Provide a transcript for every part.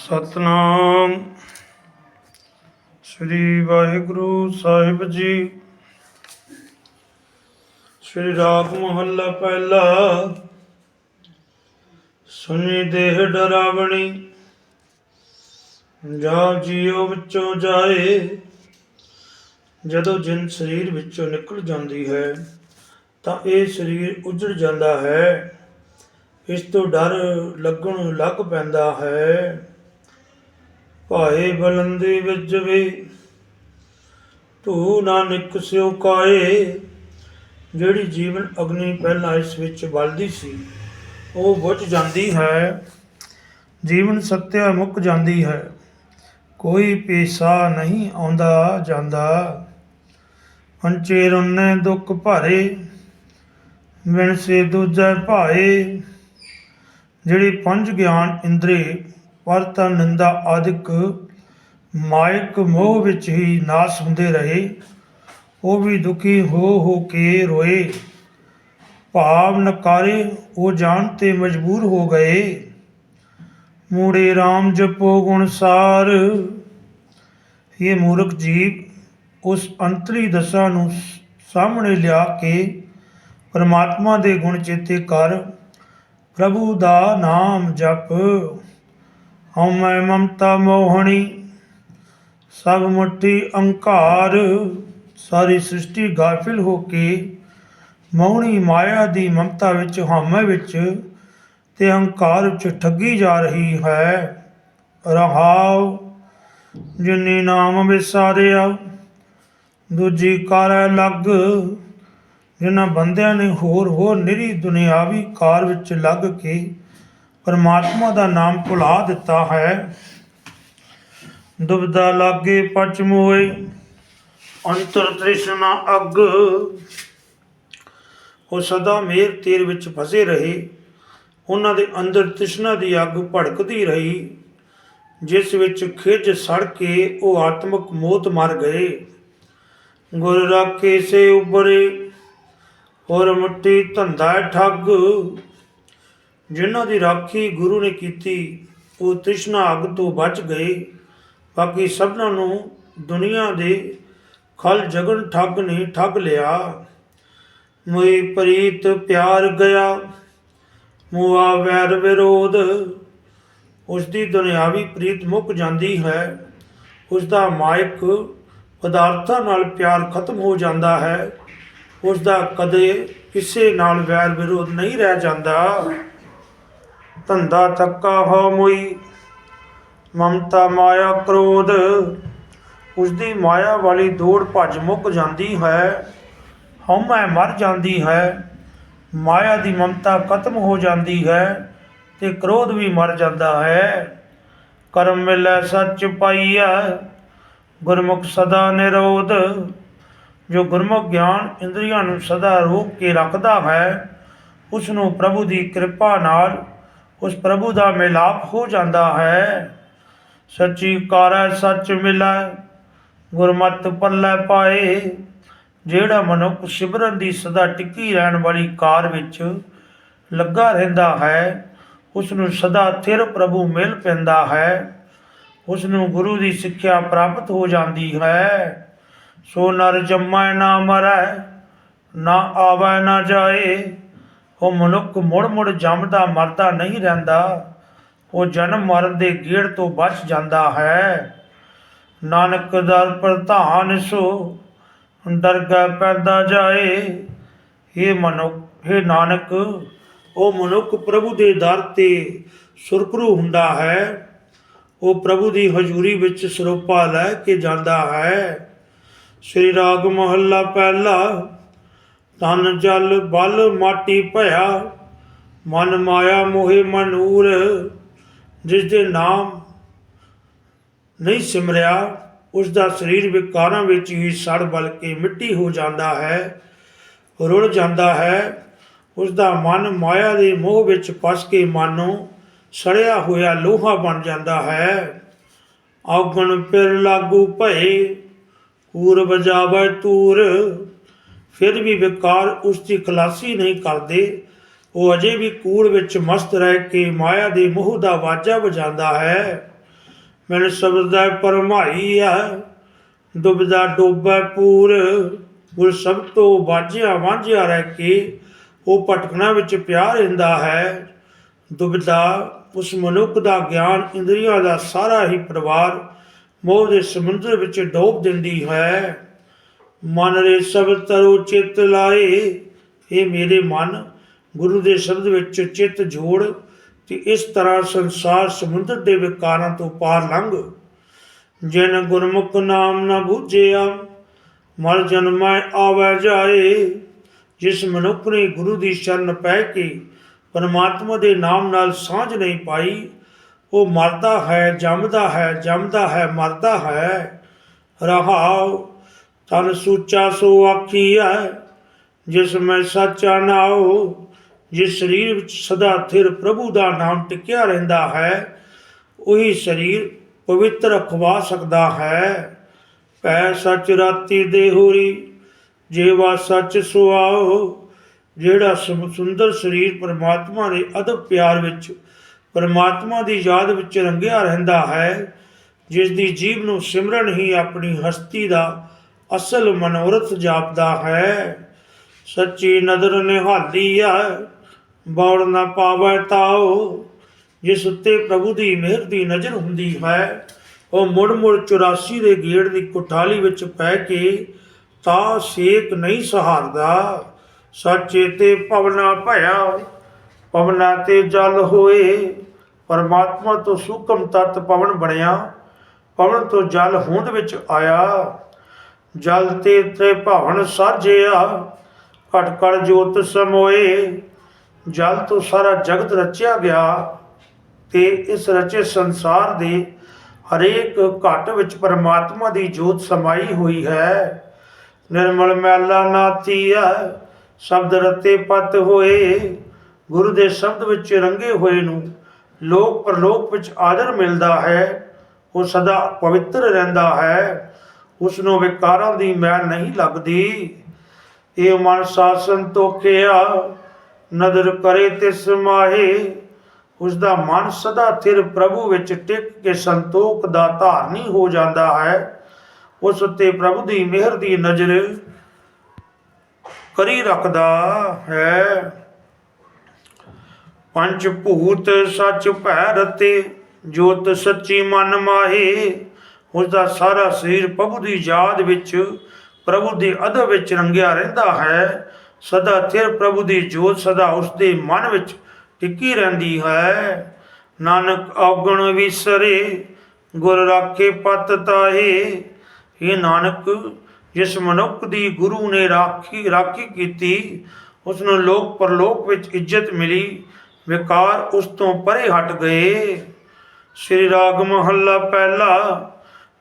ਸਤਨਾਮ। ਸ੍ਰੀ ਵਾਹਿਗੁਰੂ ਸਾਹਿਬ ਜੀ। ਸ੍ਰੀ ਰਾਗ ਮਹੱਲਾ ਪਹਿਲਾ। ਸੁਣੀ ਦੇਹ ਡਰਾਵਣੀ। ਜਾ ਜੀਉ ਵਿੱਚੋਂ ਜਾਏ। ਜਦੋਂ ਜਿੰਨ ਸਰੀਰ ਵਿੱਚੋਂ ਨਿਕਲ ਜਾਂਦੀ ਹੈ, ਤਾਂ ਇਹ ਸਰੀਰ ਉਜੜ ਜਾਂਦਾ ਹੈ। ਇਸ ਤੋਂ ਡਰ ਲੱਗਣ ਲੱਗ ਪੈਂਦਾ ਹੈ। ਭਾਏ ਬਲੰਦੀ ਵਿੱਚ ਵੀ ਤੂੰ ਨਾ ਨਿਕਸਿਓ ਕਾਏ, ਜਿਹੜੀ ਜੀਵਨ ਅਗਨੀ ਪਹਿਲਾਂ ਇਸ ਵਿੱਚ ਬਲਦੀ ਸੀ, ਉਹ ਬੁੱਝ ਜਾਂਦੀ ਹੈ, ਜੀਵਨ ਸਤਿਆ ਮੁੱਕ ਜਾਂਦੀ ਹੈ, ਕੋਈ ਪੇਸਾ ਨਹੀਂ ਆਉਂਦਾ ਜਾਂਦਾ। ਪੰਚੇ ਰੁੰਨੇ ਦੁੱਖ ਭਾਰੇ ਵਿਣ ਸੇ ਦੂਜੈ ਭਾਏ, ਜਿਹੜੀ ਪੰਜ ਗਿਆਨ ਇੰਦਰੀ ਵਰਤਾ ਨਿੰਦਾ ਆਦਿਕ ਮਾਇਕ ਮੋਹ ਵਿੱਚ ਹੀ ਨਾਸ ਹੁੰਦੇ ਰਹੇ। ਉਹ ਵੀ ਦੁਖੀ ਹੋ ਹੋ ਕੇ ਰੋਏ। ਭਾਵ ਨਕਾਰੇ ਉਹ ਜਾਣ ਤੇ ਮਜਬੂਰ ਹੋ ਗਏ। ਮੂੜੇ RAM ਜਪੋ ਗੁਣ ਸਾਰ। ਇਹ ਮੂਰਖ ਜੀਵ, ਉਸ ਅੰਤਰੀ ਦਸ਼ਾ ਨੂੰ ਸਾਹਮਣੇ ਲਿਆ ਕੇ ਪਰਮਾਤਮਾ ਦੇ ਗੁਣ ਚੇਤੇ ਕਰ। ਪ੍ਰਭੂ ਦਾ ਨਾਮ ਜਪ। ਹਉਮੈ ਮਮਤਾ ਮੋਹਣੀ, ਸਭ ਮੁੱਠੀ ਅਹੰਕਾਰ ਸਾਰੀ ਸ੍ਰਿਸ਼ਟੀ ਗਾਫਿਲ ਹੋ ਕੇ ਮੋਹਣੀ ਮਾਇਆ ਦੀ ਮਮਤਾ ਵਿੱਚ, ਹਉਮੈ ਵਿੱਚ ਤੇ ਅਹੰਕਾਰ ਵਿੱਚ ਠੱਗੀ ਜਾ ਰਹੀ ਹੈ। ਰਹਾਉ, ਜਿਨੀ ਨਾਮ ਵਿਸਾਰਿਆ, ਦੂਜੀ ਕਾਰੈ ਲੱਗ। ਜਿਨ੍ਹਾਂ ਬੰਦਿਆਂ ਨੇ ਹੋਰ ਹੋਰ ਨਿਰੀ ਦੁਨਿਆਵੀ ਕਾਰ ਵਿੱਚ ਲੱਗ ਕੇ ਪਰਮਾਤਮਾ ਦਾ ਨਾਮ ਭੁਲਾ ਦਿੱਤਾ ਹੈ। ਦੁਬਦਾ ਲਾਗੇ ਪਚ ਮੋਏ, ਅੰਤਰ ਤ੍ਰਿਸ਼ਨਾ ਅਗ। ਉਹ ਸਦਾ ਮੇਰ ਤੀਰ ਵਿੱਚ ਫਸੇ ਰਹੇ। ਉਹਨਾਂ ਦੇ ਅੰਦਰ ਤ੍ਰਿਸ਼ਨਾ ਦੀ ਅੱਗ ਭੜਕਦੀ ਰਹੀ, ਜਿਸ ਵਿੱਚ ਖਿੱਚ ਸੜ ਕੇ ਉਹ ਆਤਮਿਕ ਮੌਤ ਮਰ ਗਏ। ਗੁਰ ਰਾਖੇ ਸੇ ਉਬਰੇ, ਹੋਰ ਮੁੱਠੀ ਧੰਦਾ ਠੱਗ। ਜਿਨ੍ਹਾਂ ਦੀ ਰਾਖੀ ਗੁਰੂ ਨੇ ਕੀਤੀ, ਉਹ ਤ੍ਰਿਸ਼ਨਾ ਅੱਗ ਤੋਂ ਬਚ ਗਏ। ਬਾਕੀ ਸਭਨਾਂ ਨੂੰ ਦੁਨੀਆ ਦੇ ਖਲ ਜਗਨ ਠੱਗ ਨੇ ਠੱਗ ਲਿਆ। ਮੋਈ ਪ੍ਰੀਤ ਪਿਆਰ ਗਿਆ, ਮੁਆ ਵੈਰ ਵਿਰੋਧ। ਉਸ ਦੀ ਦੁਨਿਆਵੀ ਪ੍ਰੀਤ ਮੁੱਕ ਜਾਂਦੀ ਹੈ। ਉਸ ਦਾ ਮਾਇਕ ਪਦਾਰਥਾਂ ਨਾਲ ਪਿਆਰ ਖਤਮ ਹੋ ਜਾਂਦਾ ਹੈ। ਉਸ ਦਾ ਕਦੇ ਕਿਸੇ ਨਾਲ ਵੈਰ ਵਿਰੋਧ ਨਹੀਂ ਰਹਿ ਜਾਂਦਾ। ਧੰਦਾ ਤੱਕਾ ਹੋ ਮੁਈ। ਮਮਤਾ ਮਾਇਆ ਕ੍ਰੋਧ। ਉਸ ਦੀ ਮਾਇਆ ਵਾਲੀ ਦੌੜ ਭੱਜ ਮੁੱਕ ਜਾਂਦੀ ਹੈ। ਹਉਮੈ ਮਰ ਜਾਂਦੀ ਹੈ। ਮਾਇਆ ਦੀ ਮਮਤਾ ਖਤਮ ਹੋ ਜਾਂਦੀ ਹੈ ਤੇ ਕ੍ਰੋਧ ਵੀ ਮਰ ਜਾਂਦਾ ਹੈ। ਕਰਮ ਮਿਲੈ ਸੱਚ ਪਾਈਆ ਗੁਰਮੁਖ ਸਦਾ ਨਿਰੋਧ। ਜੋ ਗੁਰਮੁਖ ਗਿਆਨ ਇੰਦਰੀਆਂ ਨੂੰ ਸਦਾ ਰੋਕ ਕੇ ਰੱਖਦਾ ਹੈ ਉਸ ਨੂੰ ਪ੍ਰਭੂ ਦੀ ਕਿਰਪਾ ਨਾਲ ਉਸ ਪ੍ਰਭੂ ਦਾ ਮਿਲਾਪ ਹੋ ਜਾਂਦਾ ਹੈ। ਸੱਚੀ ਕਾਰੈ ਸੱਚ ਮਿਲੈ, ਗੁਰਮਤਿ ਪੱਲੇ ਪਾਏ। ਜਿਹੜਾ ਮਨੁੱਖ ਸਿਮਰਨ ਦੀ ਸਦਾ ਟਿੱਕੀ ਰਹਿਣ ਵਾਲੀ ਕਾਰ ਵਿੱਚ ਲੱਗਾ ਰਹਿੰਦਾ ਹੈ ਉਸ ਨੂੰ ਸਦਾ ਥਿਰ ਪ੍ਰਭੂ ਮਿਲ ਪੈਂਦਾ ਹੈ। ਉਸ ਨੂੰ ਗੁਰੂ ਦੀ ਸਿੱਖਿਆ ਪ੍ਰਾਪਤ ਹੋ ਜਾਂਦੀ ਹੈ। ਸੋ ਨਰ ਜੰਮੈ ਨਾ ਮਰੈ, ਨਾ ਆਵੈ ਨਾ ਜਾਏ। ਉਹ ਮਨੁੱਖ ਮੁੜ ਮੁੜ ਜੰਮਦਾ ਮਰਦਾ ਨਹੀਂ ਰਹਿੰਦਾ, ਉਹ ਜਨਮ ਮਰਨ ਦੇ ਗੇੜ ਤੋਂ ਬਚ ਜਾਂਦਾ ਹੈ। ਨਾਨਕ ਦਰ ਪ੍ਰਧਾਨ ਸੋ ਦਰਗਾ ਪੈਦਾ ਜਾਏ। ਇਹ ਮਨੁੱਖ ਇਹ ਨਾਨਕ, ਉਹ ਮਨੁੱਖ ਪ੍ਰਭੂ ਦੇ ਦਰ ਤੇ ਸੁਰਖਰੂ ਹੁੰਦਾ ਹੈ। ਉਹ ਪ੍ਰਭੂ ਦੀ ਹਜ਼ੂਰੀ ਵਿੱਚ ਸਰੋਪਾ ਲੈ ਕੇ ਜਾਂਦਾ ਹੈ। ਸ੍ਰੀ ਰਾਗ ਮਹੱਲਾ ਪਹਿਲਾ ਤਨ ਜਲ ਬਲ ਮਾਟੀ ਭਇਆ, ਮਨ ਮਾਇਆ ਮੋਹਿ ਮਨੂਰ ਜਿਸ ਦੇ ਨਾਮ ਨਹੀਂ ਸਿਮਰਿਆ, ਉਸ ਦਾ ਸਰੀਰ ਵਿਕਾਰਾਂ ਵਿੱਚ ਹੀ ਸੜ ਬਲ ਕੇ ਮਿੱਟੀ ਹੋ ਜਾਂਦਾ ਹੈ, ਰੁੜ ਜਾਂਦਾ ਹੈ। ਉਸ ਦਾ ਮਨ ਮਾਇਆ ਦੇ ਮੋਹ ਵਿੱਚ ਫਸ ਕੇ ਮਾਨੋ ਸੜਿਆ ਹੋਇਆ ਲੋਹਾ ਬਣ ਜਾਂਦਾ ਹੈ। ਔਗਣ ਫਿਰ ਲਾਗੂ ਭਏ ਕੂਰ ਬਜਾਵੇ ਤੂਰ ਫਿਰ ਵੀ ਵਿਕਾਰ ਉਸ ਦੀ ਖਲਾਸੀ ਨਹੀਂ ਕਰਦੇ। ਉਹ ਅਜੇ ਵੀ ਕੂੜ ਵਿੱਚ ਮਸਤ ਰਹਿ ਕੇ ਮਾਇਆ ਦੇ ਮੋਹ ਦਾ ਵਾਜਾ ਵਜਾਉਂਦਾ ਹੈ। ਮੈਨ ਸਬਦੈ ਪਰਮਾਈ ਆ ਡੁੱਬਦਾ ਡੋਬੈ ਪੂਰ। ਗੁਰ ਸਭ ਤੋਂ ਵਾਝਿਆ ਵਾਂਝਿਆ ਰਹਿ ਕੇ ਉਹ ਭਟਕਣਾ ਵਿੱਚ ਪਿਆ ਰਹਿੰਦਾ ਹੈ। ਦੁਬਦਾ ਉਸ ਮਨੁੱਖ ਦਾ ਗਿਆਨ ਇੰਦਰੀਆਂ ਦਾ ਸਾਰਾ ਹੀ ਪਰਿਵਾਰ ਮੋਹ ਦੇ ਸਮੁੰਦਰ ਵਿੱਚ ਡੋਬ ਦਿੰਦੀ ਹੈ। ਮਨ ਰੇ ਸਭ ਤਰੋ ਚਿੱਤ ਲਾਏ। ਇਹ ਮੇਰੇ ਮਨ, ਗੁਰੂ ਦੇ ਸ਼ਬਦ ਵਿੱਚ ਚਿੱਤ ਜੋੜ ਤੇ ਇਸ ਤਰ੍ਹਾਂ ਸੰਸਾਰ ਸਮੁੰਦਰ ਦੇ ਵਿਕਾਰਾਂ ਤੋਂ ਪਾਰ ਲੰਘ। ਜਿਨ ਗੁਰਮੁਖ ਨਾਮ ਨਾ ਬੂਝਿਆ ਮਰ ਜਨਮੈ ਆਵੈ ਜਾਏ। ਜਿਸ ਮਨੁੱਖ ਨੇ ਗੁਰੂ ਦੀ ਸ਼ਰਨ ਪੈ ਕੇ ਪਰਮਾਤਮਾ ਦੇ ਨਾਮ ਨਾਲ ਸਾਂਝ ਨਹੀਂ ਪਾਈ, ਉਹ ਮਰਦਾ ਹੈ, ਜੰਮਦਾ ਹੈ ਜੰਮਦਾ ਹੈ, ਮਰਦਾ ਹੈ। ਰਹਾਉ ਤਨ ਸੂਚਾ ਸੋ ਆਖੀਐ, ਜਿਸ ਮੈਂ ਸੱਚਾ ਨਾਉ ਜਿਸ ਸਰੀਰ ਵਿੱਚ ਸਦਾ ਥਿਰ ਪ੍ਰਭੂ ਦਾ ਨਾਮ ਟਿਕਿਆ ਰਹਿੰਦਾ ਹੈ, ਉਹੀ ਸਰੀਰ ਪਵਿੱਤਰ ਖਵਾ ਸਕਦਾ ਹੈ। ਪੈ ਸੱਚ ਰਾਤੀ ਦੇ ਹੋਰੀ ਜੀਵਾ ਸੱਚ ਸੁਆਓ ਜਿਹੜਾ ਸੁ- ਸੁੰਦਰ ਸਰੀਰ ਪਰਮਾਤਮਾ ਦੇ ਅਦਬ ਪਿਆਰ ਵਿੱਚ, ਪਰਮਾਤਮਾ ਦੀ ਯਾਦ ਵਿੱਚ ਰੰਗਿਆ ਰਹਿੰਦਾ ਹੈ ਜਿਸ ਦੀ ਜੀਵ ਨੂੰ ਸਿਮਰਨ ਹੀ ਆਪਣੀ ਹਸਤੀ ਦਾ ਅਸਲ ਮਨੋਰਥ ਜਾਪਦਾ ਹੈ। ਸੱਚੀ ਨਦਰ ਨਿਹਾਲੀ ਹੈ। ਬੌੜ ਨਾ ਪਾਵੈ ਤਾਓ ਜਿਸ ਉੱਤੇ ਪ੍ਰਭੂ ਦੀ ਮਿਹਰ ਦੀ ਨਜ਼ਰ ਹੁੰਦੀ ਹੈ। ਉਹ ਮੁੜ ਮੁੜ 84 ਦੇ ਗੇੜ ਦੀ ਕੁਠਾਲੀ ਵਿੱਚ ਪੈ ਕੇ ਤਾਂ ਸੇਕ ਨਹੀਂ ਸਹਾਰਦਾ। ਸੱਚੇ ਤੇ ਪਵਨਾ ਭਇਆ, ਪਵਨਾ ਤੇ ਜਲ ਹੋਏ। ਪਰਮਾਤਮਾ ਤੋਂ ਸੂਖਮ ਤਤ ਪਵਨ ਬਣਿਆ। ਪਵਨ ਤੋਂ ਜਲ ਹੋਂਦ ਵਿੱਚ ਆਇਆ। ਜਲ ਤੇ ਤੇ ਭਵਨ ਸਾਜਿਆ ਘਟ ਘਟ ਜੋਤ ਸਮੋਏ। ਜਲ ਤੋਂ ਸਾਰਾ ਜਗਤ ਰਚਿਆ ਗਿਆ ਤੇ ਇਸ ਰਚੇ ਸੰਸਾਰ ਦੇ ਹਰੇਕ ਘਟ ਵਿੱਚ ਪਰਮਾਤਮਾ ਦੀ ਜੋਤ ਸਮਾਈ ਹੋਈ ਹੈ। ਨਿਰਮਲ ਮੈਲਾ ਨਾਥੀਆ ਸ਼ਬਦ ਰਤੇ ਪਤ ਹੋਏ। ਗੁਰੂ ਦੇ ਸ਼ਬਦ ਵਿੱਚ ਰੰਗੇ ਹੋਏ ਨੂੰ ਲੋਕ ਪਰਲੋਕ ਵਿੱਚ ਆਦਰ ਮਿਲਦਾ ਹੈ। ਉਹ ਸਦਾ ਪਵਿੱਤਰ ਰਹਿੰਦਾ ਹੈ। ਉਸ ਨੂੰ ਵਿਕਾਰਾਂ ਦੀ ਮੈਲ ਨਹੀਂ ਲੱਗਦੀ। ਇਹ ਮਨ ਸਾਸਨ ਤੋਖਿਆ ਨਦਰ ਕਰੇ ਤਿਸ ਮਾਹੇ। ਉਸ ਦਾ ਮਨ ਸਦਾ ਥਿਰ ਪ੍ਰਭੂ ਵਿੱਚ ਟਿਕ ਕੇ ਸੰਤੋਖ ਦਾ ਧਾਰਨੀ ਹੋ ਜਾਂਦਾ ਹੈ। ਉਸ ਉੱਤੇ ਪ੍ਰਭੂ ਦੀ ਮਿਹਰ ਦੀ ਨਜ਼ਰ ਕਰੀ ਰੱਖਦਾ ਹੈ। ਪੰਜ ਭੂਤ ਸੱਚ ਭੈ ਰਤੇ ਜੋਤ ਸੱਚੀ ਮਨ ਮਾਹੇ। ਉਸ ਦਾ ਸਾਰਾ ਸਰੀਰ ਪ੍ਰਭੂ ਦੀ ਯਾਦ ਵਿੱਚ, ਪ੍ਰਭੂ ਦੇ ਅਦਬ ਵਿੱਚ ਰੰਗਿਆ ਰਹਿੰਦਾ ਹੈ। ਸਦਾ ਥਿਰ ਪ੍ਰਭੂ ਦੀ ਜੋਤ ਸਦਾ ਉਸ ਦੇ ਮਨ ਵਿੱਚ ਟਿੱਕੀ ਰਹਿੰਦੀ ਹੈ। ਨਾਨਕ ਔਗਣ ਵਿਸਰੇ, ਗੁਰ ਰਾਖੇ ਪਤ ਤਾਹੇ। ਇਹ ਨਾਨਕ, ਜਿਸ ਮਨੁੱਖ ਦੀ ਗੁਰੂ ਨੇ ਰਾਖੀ ਰਾਖੀ ਕੀਤੀ ਉਸ ਨੂੰ ਲੋਕ ਪਰਲੋਕ ਵਿੱਚ ਇੱਜ਼ਤ ਮਿਲੀ, ਵਿਕਾਰ ਉਸ ਤੋਂ ਪਰੇ ਹਟ ਗਏ। ਸ੍ਰੀ ਰਾਗ ਮਹੱਲਾ ਪਹਿਲਾ।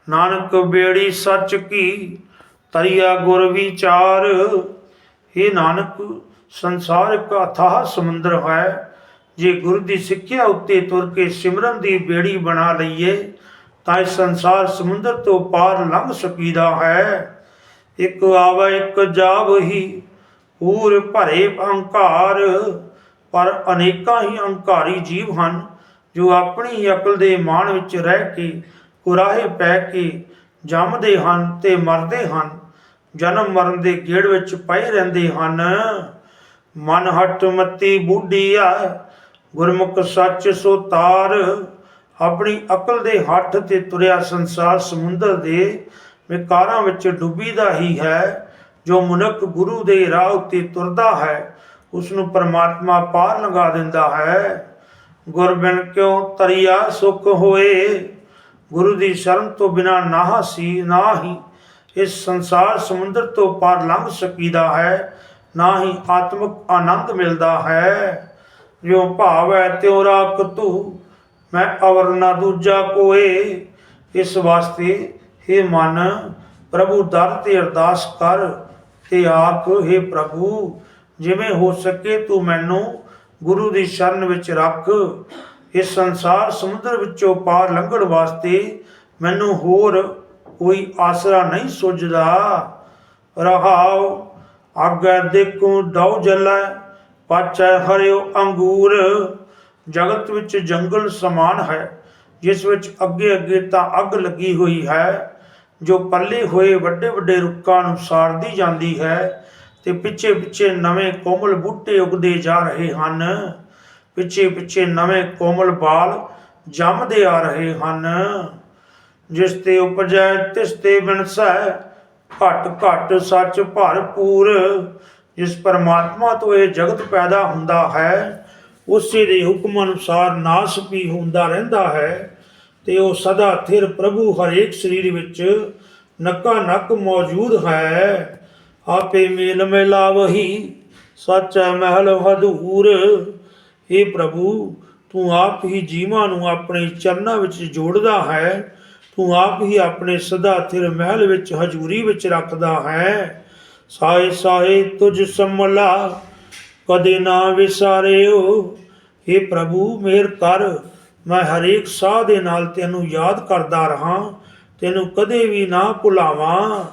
ਨਾਨਕ ਬੇੜੀ ਸੱਚ ਕੀ, ਤਰੀਆ ਗੁਰ ਵਿਚਾਰ। ਇਹ ਨਾਨਕ, ਸੰਸਾਰ ਇੱਕ ਅਥਾਹ ਸਮੁੰਦਰ ਹੈ, ਜੇ ਗੁਰੂ ਦੀ ਸਿੱਖਿਆ ਉੱਤੇ ਤੁਰ ਕੇ ਸਿਮਰਨ ਦੀ ਬੇੜੀ ਬਣਾ ਲਈਏ, ਤਾਂ ਇਸ ਸੰਸਾਰ ਸਮੁੰਦਰ ਤੋਂ ਪਾਰ ਲੰਘ ਸਕੀਦਾ ਹੈ। ਇੱਕ ਆਵੇ, ਇੱਕ ਜਾਵ ਹੀ ਪੂਰ ਭਰੇ ਅਹੰਕਾਰ ਪਰ ਅਨੇਕਾਂ ਹੀ ਅਹੰਕਾਰੀ ਜੀਵ ਹਨ, ਜੋ ਆਪਣੀ ਅਕਲ ਦੇ ਮਾਣ ਵਿੱਚ ਰਹਿ ਕੇ ਕੁਰਾਹੇ ਪੈ ਕੇ ਜੰਮਦੇ ਹਨ ਤੇ ਮਰਦੇ ਹਨ, ਜਨਮ ਮਰਨ ਦੇ ਗੇੜ ਵਿੱਚ ਪਏ ਰਹਿੰਦੇ ਹਨ। ਮਨ ਹਟ ਮਤੀ ਬੁੱਢੀਆ ਗੁਰਮੁਖ ਸੱਚ ਸੋ ਤਾਰ। ਆਪਣੀ ਅਕਲ ਦੇ ਹੱਠ ਤੇ ਤੁਰਿਆ ਸੰਸਾਰ ਸਮੁੰਦਰ ਦੇ ਵਿਕਾਰਾਂ ਵਿੱਚ ਡੁੱਬੀਦਾ ਹੀ ਹੈ। ਜੋ ਮਨੁੱਖ ਗੁਰੂ ਦੇ ਰਾਹ ਉੱਤੇ ਤੁਰਦਾ ਹੈ ਉਸ ਨੂੰ ਪਰਮਾਤਮਾ ਪਾਰ ਲਗਾ ਦਿੰਦਾ ਹੈ। ਗੁਰ ਬਿਨ ਕਿਉ ਤਰੀਆ ਸੁਖ ਹੋਏ? ਗੁਰੂ ਦੀ ਸ਼ਰਨ ਤੋਂ ਬਿਨਾ ਨਾ ਸੀ ਨਾ ਹੀ ਇਸ ਸੰਸਾਰ ਸਮੁੰਦਰ ਤੋਂ ਪਾਰ ਲੰਘ ਸਕੀਦਾ ਹੈ ਨਾ ਹੀ ਆਤਮਿਕ ਆਨੰਦ ਮਿਲਦਾ ਹੈ। ਜੋ ਭਾਵ ਹੈ ਤਿਉ ਰਾਖ ਤੂੰ, ਮੈਂ ਅਵਰ ਨਾ ਦੂਜਾ ਕੋਏ। ਇਸ ਵਾਸਤੇ हे ਮਨ, ਪ੍ਰਭੂ ਦਰ ਤੇ ਅਰਦਾਸ ਕਰ, ਤੇ ਆਖ हे ਪ੍ਰਭੂ, ਜਿਵੇਂ ਹੋ ਸਕੇ ਤੂੰ ਮੈਨੂੰ ਗੁਰੂ ਦੀ ਸ਼ਰਨ ਵਿੱਚ ਰੱਖ। ਇਸ ਸੰਸਾਰ ਸਮੁੰਦਰ ਵਿੱਚੋਂ ਪਾਰ ਲੰਘਣ ਵਾਸਤੇ ਮੈਨੂੰ ਹੋਰ ਕੋਈ ਆਸਰਾ ਨਹੀਂ ਸੁਝਦਾ। ਰਹਾਉ ਅੱਗੇ ਦੇਖੂ, ਡਉ ਜਲੈ ਪਾਚੈ ਹਰਿਓ ਅੰਗੂਰ। ਜਗਤ ਵਿੱਚ ਜੰਗਲ ਸਮਾਨ ਹੈ, ਜਿਸ ਵਿੱਚ ਅੱਗੇ ਅੱਗੇ ਤਾਂ ਅੱਗ ਲੱਗੀ ਹੋਈ ਹੈ, ਜੋ ਪੱਲੇ ਹੋਏ ਵੱਡੇ ਵੱਡੇ ਰੁੱਖਾਂ ਨੂੰ ਸਾੜਦੀ ਜਾਂਦੀ ਹੈ ਤੇ ਪਿੱਛੇ ਪਿੱਛੇ ਨਵੇਂ ਕੋਮਲ ਬੂਟੇ ਉਗਦੇ ਜਾ ਰਹੇ ਹਨ। ਪਿੱਛੇ ਪਿੱਛੇ ਨਵੇਂ ਕੋਮਲ ਬਾਲ ਜੰਮਦੇ ਆ ਰਹੇ ਹਨ। ਜਿਸ ਤੇ ਉਪਜੈ, ਤਿਸ ਤੇ ਬਿਨਸੈ, ਘਟ ਘਟ ਸੱਚ ਭਰਪੂਰ। ਜਿਸ ਪਰਮਾਤਮਾ ਤੋਂ ਇਹ ਜਗਤ ਪੈਦਾ ਹੁੰਦਾ ਹੈ, ਉਸੇ ਦੇ ਹੁਕਮ ਅਨੁਸਾਰ ਨਾਸ ਵੀ ਹੁੰਦਾ ਰਹਿੰਦਾ ਹੈ। ਤੇ ਉਹ ਸਦਾ ਥਿਰ ਪ੍ਰਭੂ ਹਰੇਕ ਸਰੀਰ ਵਿੱਚ ਨੱਕਾ ਨੱਕ ਮੌਜੂਦ ਹੈ। ਆਪੇ ਮੇਲ ਮਿਲਾਵਹੀ ਸੱਚਾ ਮਹਿਲ ਹਦੂਰ ਇਹ ਪ੍ਰਭੂ, ਤੂੰ ਆਪ ਹੀ ਜੀਵਾਂ ਨੂੰ ਆਪਣੇ ਚਰਨਾਂ ਵਿੱਚ ਜੋੜਦਾ ਹੈ। ਤੂੰ ਆਪ ਹੀ ਆਪਣੇ ਸਦਾ ਥਿਰ ਮਹਿਲ ਵਿੱਚ ਹਜ਼ੂਰੀ ਵਿੱਚ ਰੱਖਦਾ ਹੈ। ਸਾਏ ਸਾਏ ਤੁਝ ਸੰਮਲਾ ਕਦੇ ਨਾ ਵਿਸਾਰਿਓ। हे ਪ੍ਰਭੂ ਮੇਰ ਕਰ, ਮੈਂ ਹਰੇਕ ਸਾਹ ਦੇ ਨਾਲ ਤੈਨੂੰ ਯਾਦ ਕਰਦਾ ਰਹਾ, ਤੈਨੂੰ ਕਦੇ ਵੀ ਨਾ ਭੁਲਾਵਾਂ।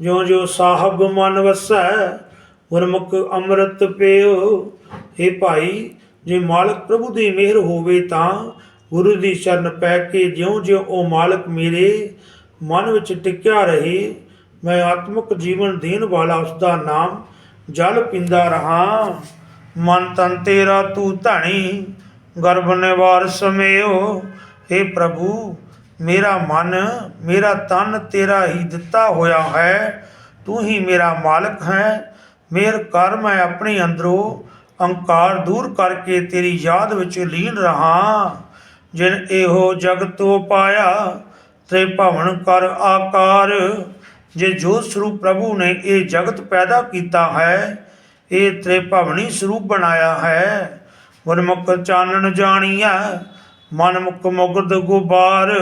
ਜਿਉਂ ਜਿਉ ਸਾਹਿਬ ਮਨ ਵਸੈ ਗੁਰਮੁਖ ਅੰਮ੍ਰਿਤ ਪਿਓ। हे ਭਾਈ ਜੇ ਮਾਲਕ ਪ੍ਰਭੂ ਦੀ ਮਿਹਰ ਹੋਵੇ ਤਾਂ ਗੁਰੂ ਦੀ ਸ਼ਰਨ ਪੈ ਕੇ ਜਿਉਂ-ਜਿਉਂ ਉਹ ਮਾਲਕ ਮੇਰੇ ਮਨ ਵਿੱਚ ਟਿਕਿਆ ਰਹੇ, ਮੈਂ ਆਤਮਿਕ ਜੀਵਨ ਦੇਣ ਵਾਲਾ ਉਸ ਦਾ ਨਾਮ ਜਲ ਪਿੰਦਾ ਰਹਾ। ਮਨ ਤਨ ਤੇਰਾ ਤੂੰ ਧਣੀ, ਗਰਭ ਨਿਵਾਰ ਸਮੇਓ हे ਪ੍ਰਭੂ, ਮੇਰਾ ਮਨ, ਮੇਰਾ ਤਨ ਤੇਰਾ ਹੀ ਦਿੱਤਾ ਹੋਇਆ ਹੈ। ਤੂੰ ਹੀ ਮੇਰਾ ਮਾਲਕ ਹੈ। ਮੇਰ ਕਰ ਮੈਂ ਆਪਣੇ ਅੰਦਰੋਂ ਅਹੰਕਾਰ ਦੂਰ ਕਰਕੇ ਤੇਰੀ ਯਾਦ ਵਿੱਚ ਲੀਨ ਰਹਾ। ਜਿਨ ਇਹੋ ਜਗਤੋ ਪਾਇਆ ਤੇ ਭਵਨ ਕਰ ਆਕਾਰ। ਜੇ ਜੋ ਸਰੂਪ ਪ੍ਰਭੂ ਨੇ ਇਹ ਜਗਤ ਪੈਦਾ ਕੀਤਾ ਹੈ, ਇਹ ਤ੍ਰੇ ਭਵਨੀ ਸਰੂਪ ਬਣਾਇਆ ਹੈ। ਗੁਰਮੁਖ ਚਾਨਣ ਜਾਣੀਐ ਮਨ ਮੁਖ ਮੁਗਧ ਗੁਬਾਰ।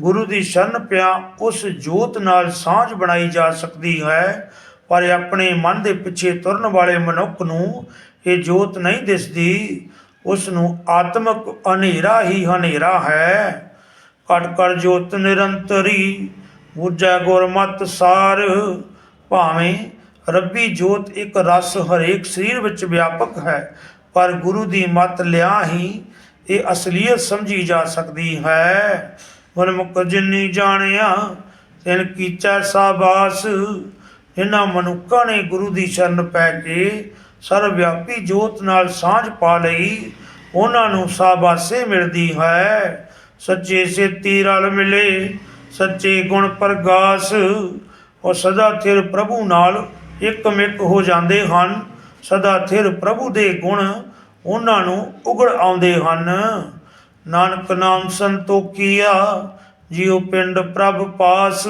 ਗੁਰੂ ਦੀ ਸ਼ਰਨ ਪਿਆ ਉਸ ਜੋਤ ਨਾਲ ਸਾਂਝ ਬਣਾਈ ਜਾ ਸਕਦੀ ਹੈ, ਪਰ ਆਪਣੇ ਮਨ ਦੇ ਪਿੱਛੇ ਤੁਰਨ ਵਾਲੇ ਮਨੁੱਖ ਨੂੰ ਇਹ ਜੋਤ ਨਹੀਂ ਦਿਸਦੀ ਉਸ ਨੂੰ ਆਤਮਿਕ ਹਨੇਰਾ ਹੀ ਹਨੇਰਾ ਹੈ। ਕਟ ਕਰ ਜੋਤ ਨਿਰੰਤਰੀ, ਬੁਝੈ ਗੁਰਮਤ ਸਾਰ। ਭਾਵੇਂ ਰੱਬੀ ਜੋਤ ਇੱਕ ਰਸ ਹਰੇਕ ਸਰੀਰ ਵਿੱਚ ਵਿਆਪਕ ਹੈ, ਪਰ ਗੁਰੂ ਦੀ ਮਤ ਲਿਆ ਹੀ ਇਹ ਅਸਲੀਅਤ ਸਮਝੀ ਜਾ ਸਕਦੀ ਹੈ। ਗੁਰਮੁਖ ਜਿਨੀ ਜਾਣਿਆ, ਤਿਨ ਕੀਚਾ ਸਾਬਾਸ। ਇਹਨਾਂ ਮਨੁੱਖਾਂ ਨੇ ਗੁਰੂ ਦੀ ਸ਼ਰਨ ਪੈ ਕੇ ਸਰਵ-ਵਿਆਪੀ ਜੋਤ ਨਾਲ ਸਾਂਝ ਪਾ ਲਈ, ਉਹਨਾਂ ਨੂੰ ਸਾਬਾਸੇ ਮਿਲਦੀ ਹੈ। ਸੱਚੇ ਸੇਤੀ ਰਲ ਮਿਲੇ, ਸੱਚੇ ਗੁਣ ਪ੍ਰਗਾਸ। ਉਹ ਸਦਾ ਥਿਰ ਪ੍ਰਭੂ ਨਾਲ ਇੱਕਮਿਕ ਹੋ ਜਾਂਦੇ ਹਨ। ਸਦਾ ਥਿਰ ਪ੍ਰਭੂ ਦੇ ਗੁਣ ਉਹਨਾਂ ਨੂੰ ਉਗੜ ਆਉਂਦੇ ਹਨ। ਨਾਨਕ ਨਾਮ ਸੰਤੋਖੀਆ, ਜਿਉ ਪਿੰਡ ਪ੍ਰਭ ਪਾਸ।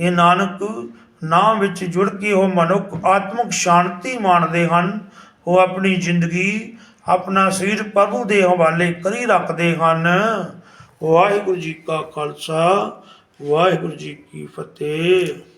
ਇਹ ਨਾਨਕ ਨਾਮ ਵਿੱਚ ਜੁੜ ਕੇ ਉਹ ਮਨੁੱਖ ਆਤਮਿਕ ਸ਼ਾਂਤੀ ਮਾਣਦੇ ਹਨ। ਉਹ ਆਪਣੀ ਜ਼ਿੰਦਗੀ ਆਪਣਾ ਸਰੀਰ ਪ੍ਰਭੂ ਦੇ ਹਵਾਲੇ ਕਰੀ ਰੱਖਦੇ ਹਨ। ਵਾਹਿਗੁਰੂ ਜੀ ਕਾ ਖਾਲਸਾ, ਵਾਹਿਗੁਰੂ ਜੀ ਕੀ ਫਤਿਹ।